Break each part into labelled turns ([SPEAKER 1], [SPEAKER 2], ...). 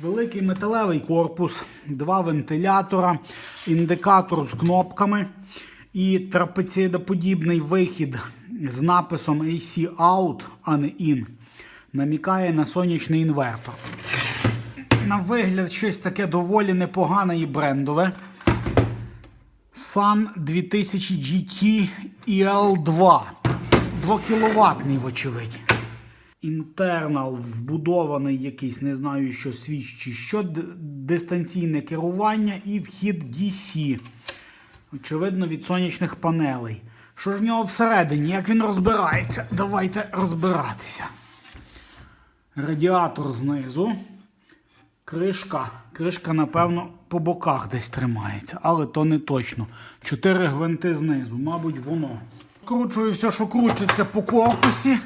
[SPEAKER 1] Великий металевий корпус, два вентилятора, індикатор з кнопками і трапецієдоподібний вихід з написом AC Out, а не IN, намікає на сонячний інвертор. На вигляд щось таке доволі непогане і брендове. Sun 2000 GT EL2. 2 кВт, вочевидь. Інтернал вбудований якийсь, не знаю, що свіч чи що, дистанційне керування і вхід DC. Очевидно, від сонячних панелей. Що ж в нього всередині? Як він розбирається? Давайте розбиратися. Радіатор знизу. Кришка. Кришка, напевно, по боках десь тримається, але то не точно. Чотири гвинти знизу, мабуть, воно. Кручую все, що кручиться по корпусі.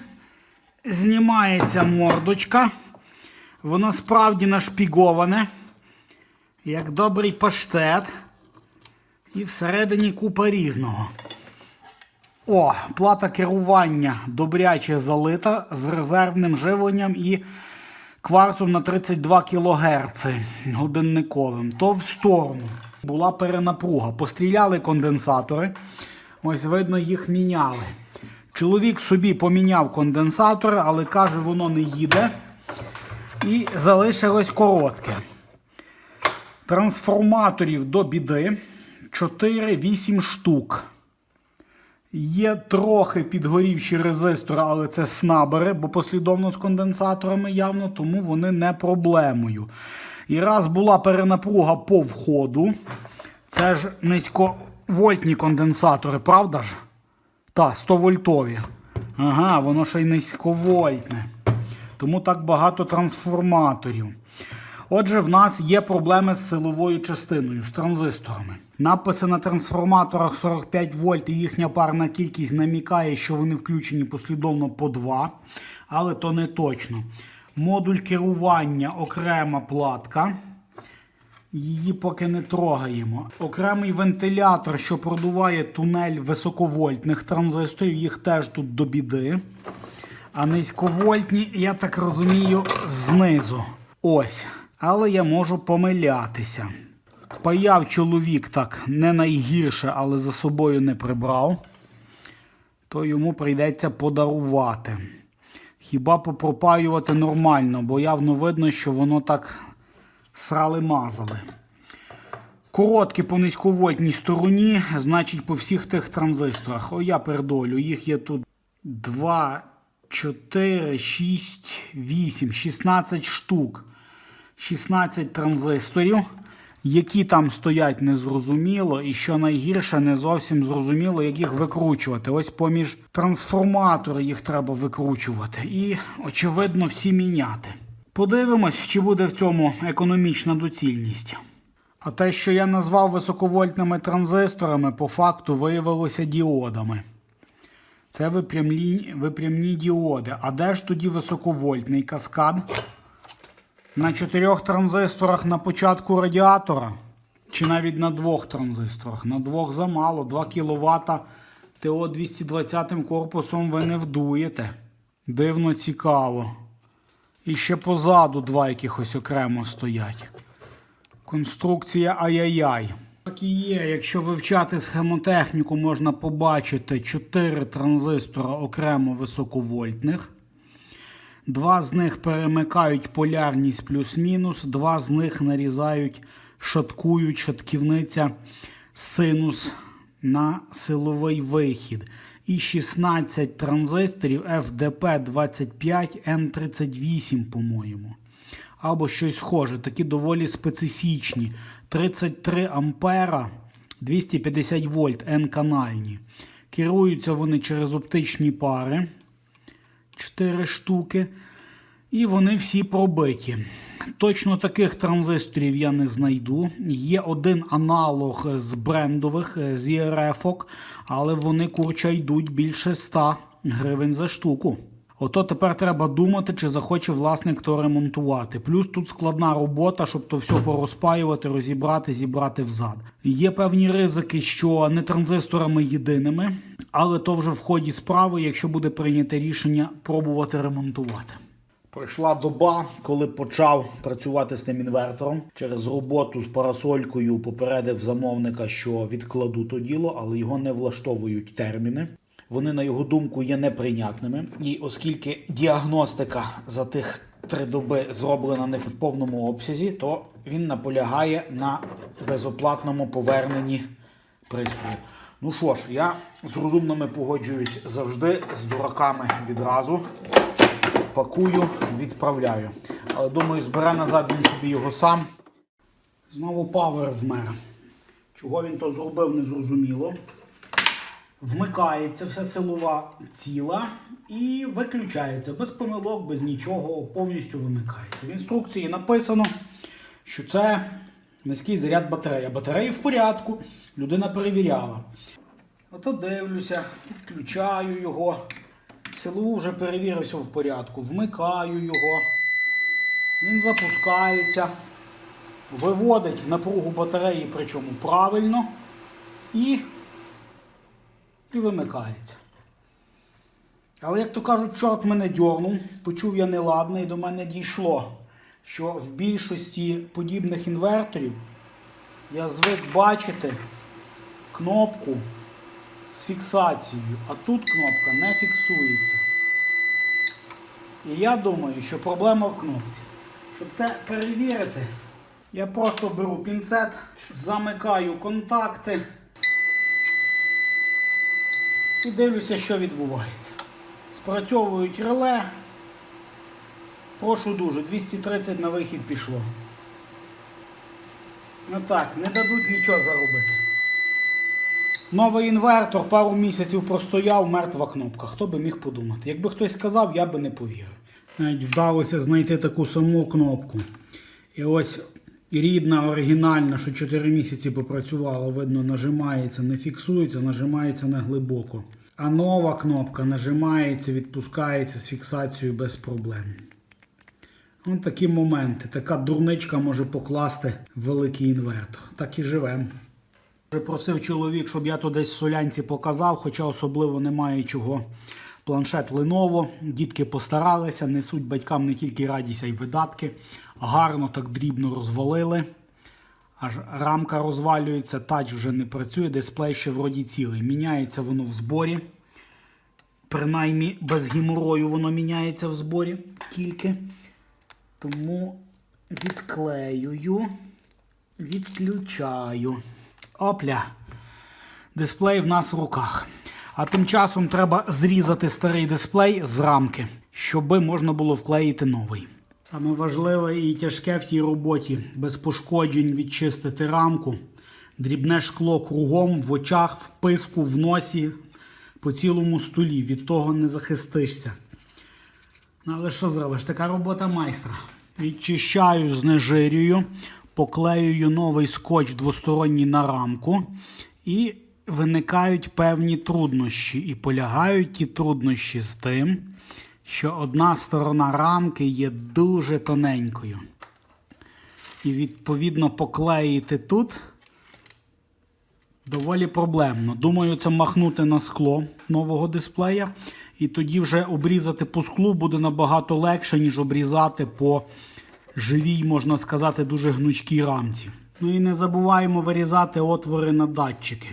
[SPEAKER 1] Знімається мордочка. Воно справді нашпіговане, як добрий паштет. І всередині купа різного. О, плата керування добряче залита з резервним живленням і кварцом на 32 кГц годинниковим. То в сторону. Була перенапруга. Постріляли конденсатори. Ось видно, їх міняли. Чоловік собі поміняв конденсатори, але каже, воно не їде. І залишилось коротке. Трансформаторів до біди 4-8 штук. Є трохи підгорівші резистори, але це снабери, бо послідовно з конденсаторами явно, тому вони не проблемою. І раз була перенапруга по входу, це ж низьковольтні конденсатори, правда ж? Та, 100 вольтові. Ага, воно ще й низьковольтне. Тому так багато трансформаторів. Отже, в нас є проблеми з силовою частиною, з транзисторами. Написи на трансформаторах 45 вольт і їхня парна кількість намікає, що вони включені послідовно по 2, але то не точно. Модуль керування окрема платка. Її поки не трогаємо. Окремий вентилятор, що продуває тунель високовольтних транзисторів, їх теж тут до біди. А низьковольтні, я так розумію, знизу. Ось. Але я можу помилятися. Паяв чоловік так не найгірше, але за собою не прибрав. То йому прийдеться подарувати. Хіба попропаювати нормально, бо явно видно, що воно так срали-мазали. Короткі по низьковольтній стороні, значить, по всіх тих транзисторах. О, я передолю. Їх є тут 2, 4, 6, 8, 16 штук. 16 транзисторів. Які там стоять, незрозуміло, і що найгірше, не зовсім зрозуміло, як їх викручувати. Ось поміж трансформатори їх треба викручувати. І, очевидно, всі міняти. Подивимось, чи буде в цьому економічна доцільність. А те, що я назвав високовольтними транзисторами, по факту виявилося діодами. Це випрямлі, випрямні діоди. А де ж тоді високовольтний каскад? На чотирьох транзисторах на початку радіатора. Чи навіть на двох транзисторах. На двох замало. 2 кВт ТО 220 корпусом ви не вдуєте. Дивно цікаво. І ще позаду два якихось окремо стоять. Конструкція ай-яй-яй. Так і є, якщо вивчати схемотехніку, можна побачити 4 транзистора окремо високовольтних. Два з них перемикають полярність плюс-мінус, два з них нарізають, шаткують шатківниця синус на силовий вихід. І 16 транзисторів FDP25N38, по-моєму. Або щось схоже, такі доволі специфічні. 33 ампера, 250 вольт N-канальні. Керуються вони через оптичні пари. 4 штуки. І вони всі пробиті. Точно таких транзисторів я не знайду. Є один аналог з брендових, е, з ЄРФ, але вони курча йдуть більше 100 гривень за штуку. Ото тепер треба думати, чи захоче власник то ремонтувати. Плюс тут складна робота, щоб то все порозпаювати, розібрати, зібрати взад. Є певні ризики, що не транзисторами єдиними, але то вже в ході справи, якщо буде прийнято рішення пробувати ремонтувати. Пройшла доба, коли почав працювати з тим інвертором. Через роботу з парасолькою попередив замовника, що відкладу то діло, але його не влаштовують терміни. Вони, на його думку, є неприйнятними. І оскільки діагностика за тих три доби зроблена не в повному обсязі, то він наполягає на безоплатному поверненні пристрою. Ну що ж, я з розумними погоджуюсь завжди, з дураками відразу. Пакую, відправляю. Але думаю, збере назад він собі його сам. Знову павер вмер. Чого він то зробив, не зрозуміло. Вмикається вся силова ціла і виключається без помилок, без нічого, повністю вимикається. В інструкції написано, що це низький заряд батареї. Батареї в порядку, людина перевіряла. Ото дивлюся, підключаю його. Силову вже перевірив, все в порядку. Вмикаю його. Він запускається, виводить напругу батареї, причому правильно, і, і вимикається. Але, як то кажуть, чорт мене дьорнув, почув я неладне і до мене дійшло, що в більшості подібних інверторів я звик бачити кнопку з фіксацією, а тут кнопка не фіксується. І я думаю, що проблема в кнопці. Щоб це перевірити, я просто беру пінцет, замикаю контакти і дивлюся, що відбувається. Спрацьовують реле. Прошу дуже, 230 на вихід пішло. Ну так, не дадуть нічого заробити. Новий інвертор пару місяців простояв, мертва кнопка. Хто би міг подумати? Якби хтось сказав, я би не повірив. Навіть вдалося знайти таку саму кнопку. І ось рідна, оригінальна, що 4 місяці попрацювала, видно, нажимається, не фіксується, нажимається не глибоко. А нова кнопка нажимається, відпускається з фіксацією без проблем. Ось такі моменти. Така дурничка може покласти великий інвертор. Так і живемо. Просив чоловік, щоб я то десь в солянці показав, хоча особливо немає чого. Планшет Lenovo, дітки постаралися, несуть батькам не тільки радість, а й видатки. Гарно так дрібно розвалили. Аж рамка розвалюється, тач вже не працює, дисплей ще вроді цілий. Міняється воно в зборі. Принаймні без геморою воно міняється в зборі тільки. Тому відклеюю, відключаю. Опля. Дисплей в нас в руках. А тим часом треба зрізати старий дисплей з рамки, щоб можна було вклеїти новий. Саме важливе і тяжке в тій роботі без пошкоджень відчистити рамку. Дрібне шкло кругом, в очах, в писку, в носі, по цілому столі. Від того не захистишся. Ну, але що зробиш? Така робота майстра. Відчищаю, знежирюю, поклеюю новий скотч двосторонній на рамку. І виникають певні труднощі. І полягають ті труднощі з тим, що одна сторона рамки є дуже тоненькою. І відповідно поклеїти тут доволі проблемно. Думаю, це махнути на скло нового дисплея. І тоді вже обрізати по склу буде набагато легше, ніж обрізати по живій, можна сказати, дуже гнучкій рамці. Ну і не забуваємо вирізати отвори на датчики.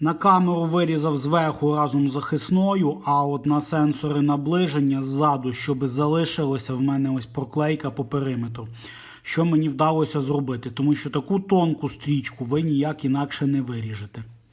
[SPEAKER 1] На камеру вирізав зверху разом з захисною, а от на сенсори наближення ззаду, щоб залишилося в мене ось проклейка по периметру. Що мені вдалося зробити, тому що таку тонку стрічку ви ніяк інакше не виріжете.